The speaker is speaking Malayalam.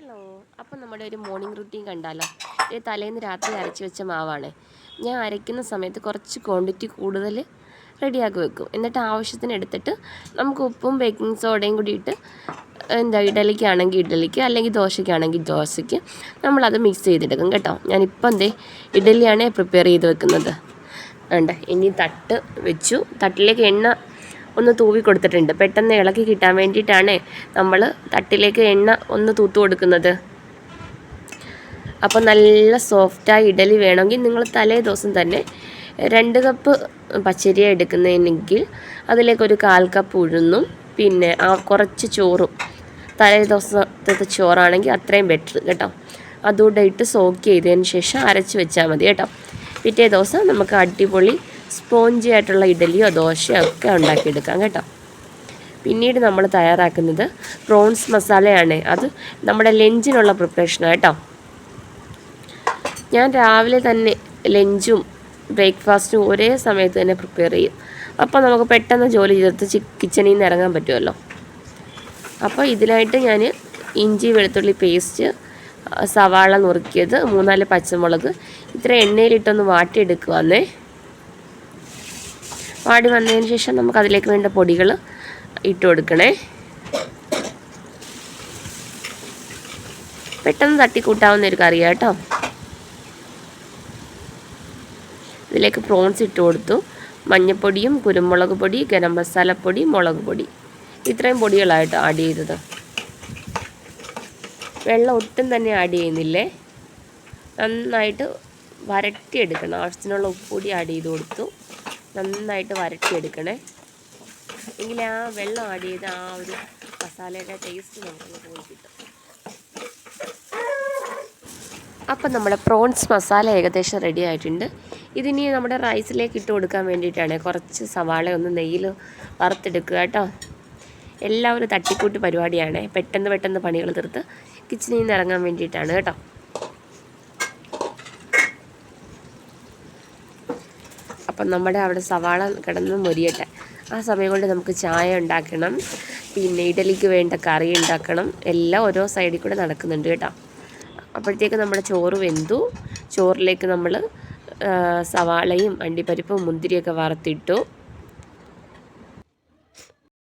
ഹലോ അപ്പം നമ്മുടെ ഒരു മോർണിംഗ് റുട്ടീൻ കണ്ടാലോ? ഈ തലേന്ന് രാത്രി അരച്ച് വെച്ച മാവാണ്. ഞാൻ അരയ്ക്കുന്ന സമയത്ത് കുറച്ച് ക്വാണ്ടിറ്റി കൂടുതൽ റെഡിയാക്കി വെക്കും. എന്നിട്ട് ആവശ്യത്തിന് എടുത്തിട്ട് നമുക്ക് ഉപ്പും ബേക്കിംഗ് സോഡയും കൂടി ഇട്ട് എന്താ ഇഡലിക്കാണെങ്കിൽ ഇഡലിക്ക് അല്ലെങ്കിൽ ദോശയ്ക്കാണെങ്കിൽ ദോശയ്ക്ക് നമ്മളത് മിക്സ് ചെയ്തെടുക്കും കേട്ടോ. ഞാനിപ്പം എന്തേ ഇഡലിയാണ് പ്രിപ്പയർ ചെയ്ത് വെക്കുന്നത്. ഉണ്ട് ഇനി തട്ട് വെച്ചു. തട്ടിലേക്ക് എണ്ണ ഒന്ന് തൂവി കൊടുത്തിട്ടുണ്ട്. പെട്ടെന്ന് ഇളക്കി കിട്ടാൻ വേണ്ടിയിട്ടാണ് നമ്മൾ തട്ടിലേക്ക് എണ്ണ ഒന്ന് തൂത്ത് കൊടുക്കുന്നത്. അപ്പോൾ നല്ല സോഫ്റ്റായി ഇഡലി വേണമെങ്കിൽ നിങ്ങൾ തലേ ദിവസം തന്നെ രണ്ട് കപ്പ് പച്ചരിയ എടുക്കുന്നതിനെങ്കിൽ അതിലേക്ക് ഒരു കാൽ കപ്പ് ഉഴുന്നും പിന്നെ ആ കുറച്ച് ചോറും. തലേ ദിവസത്തെ ചോറാണെങ്കിൽ അത്രയും ബെറ്റർ കേട്ടോ. അതുകൂടെ ഇട്ട് സോക്ക് ചെയ്തതിന് ശേഷം അരച്ച് വെച്ചാൽ മതി കേട്ടോ. പിറ്റേ ദിവസം നമുക്ക് അടിപൊളി സ്പോഞ്ചി ആയിട്ടുള്ള ഇഡലിയോ ദോശയോ ഒക്കെ ഉണ്ടാക്കിയെടുക്കാം കേട്ടോ. പിന്നീട് നമ്മൾ തയ്യാറാക്കുന്നത് പ്രോൺസ് മസാലയാണ്. അത് നമ്മുടെ ലഞ്ചിനുള്ള പ്രിപ്പറേഷനാണ് കേട്ടോ. ഞാൻ രാവിലെ തന്നെ ലഞ്ചും ബ്രേക്ക്ഫാസ്റ്റും ഒരേ സമയത്ത് തന്നെ പ്രിപ്പയർ ചെയ്യും. അപ്പോൾ നമുക്ക് പെട്ടെന്ന് ജോലി ചേർത്ത് കിച്ചണിൽ നിന്ന് ഇറങ്ങാൻ പറ്റുമല്ലോ. അപ്പോൾ ഇതിനായിട്ട് ഞാൻ ഇഞ്ചി വെളുത്തുള്ളി പേസ്റ്റ് സവാള നുറുക്കിയത് മൂന്നാൽ പച്ചമുളക്. ഇത്ര എണ്ണയിലിട്ടൊന്ന് വാട്ടിയെടുക്കുവാന്നേ. വാടി വന്നതിന് ശേഷം നമുക്ക് അതിലേക്ക് വേണ്ട പൊടികൾ ഇട്ട് കൊടുക്കണേ. പെട്ടെന്ന് തട്ടിക്കൂട്ടാവുന്ന ഒരു കറിയാണ് കേട്ടോ. ഇതിലേക്ക് പ്രോൺസ് ഇട്ട് കൊടുത്തു. മഞ്ഞൾപ്പൊടിയും കുരുമുളക് പൊടി ഗരം മസാലപ്പൊടി മുളക് പൊടി. ഇത്രയും പൊടികളായിട്ടോ ആഡ് ചെയ്തത്. വെള്ളം ഒട്ടും തന്നെ ആഡ് ചെയ്യുന്നില്ലേ? നന്നായിട്ട് വരട്ടിയെടുക്കണം. ആവശ്യത്തിനുള്ള കൂടി ആഡ് ചെയ്ത് കൊടുത്തു. നന്നായിട്ട് വരട്ടിയെടുക്കണേ. എങ്കിൽ ആ വെള്ളം ആഡ് ചെയ്ത് ആ ഒരു മസാലയുടെ ടേസ്റ്റ് നമുക്ക് പോയി കിട്ടും. അപ്പം നമ്മുടെ പ്രോൺസ് മസാല ഏകദേശം റെഡി ആയിട്ടുണ്ട്. ഇതിനി നമ്മുടെ റൈസിലേക്ക് ഇട്ട് കൊടുക്കാൻ വേണ്ടിയിട്ടാണ് കുറച്ച് സവാള ഒന്ന് നെയ്യിൽ വറുത്തെടുക്കുക കേട്ടോ. എല്ലാവരും തട്ടിക്കൂട്ട് പരിപാടിയാണ്. പെട്ടെന്ന് പെട്ടെന്ന് പണികൾ തീർത്ത് കിച്ചണിൽ നിന്ന് ഇറങ്ങാൻ വേണ്ടിയിട്ടാണ് കേട്ടോ. അപ്പം നമ്മുടെ അവിടെ സവാള കിടന്ന് മൊരിയട്ടെ. ആ സമയം കൊണ്ട് നമുക്ക് ചായ ഉണ്ടാക്കണം. പിന്നെ ഇഡലിക്ക് വേണ്ട കറി ഉണ്ടാക്കണം. എല്ലാം ഓരോ സൈഡിൽ കൂടെ നടക്കുന്നുണ്ട് കേട്ടോ. അപ്പോഴത്തേക്ക് നമ്മുടെ ചോറ് വെന്തു. ചോറിലേക്ക് നമ്മൾ സവാളയും അണ്ടിപ്പരിപ്പും മുന്തിരിയൊക്കെ വറുത്തിട്ടു.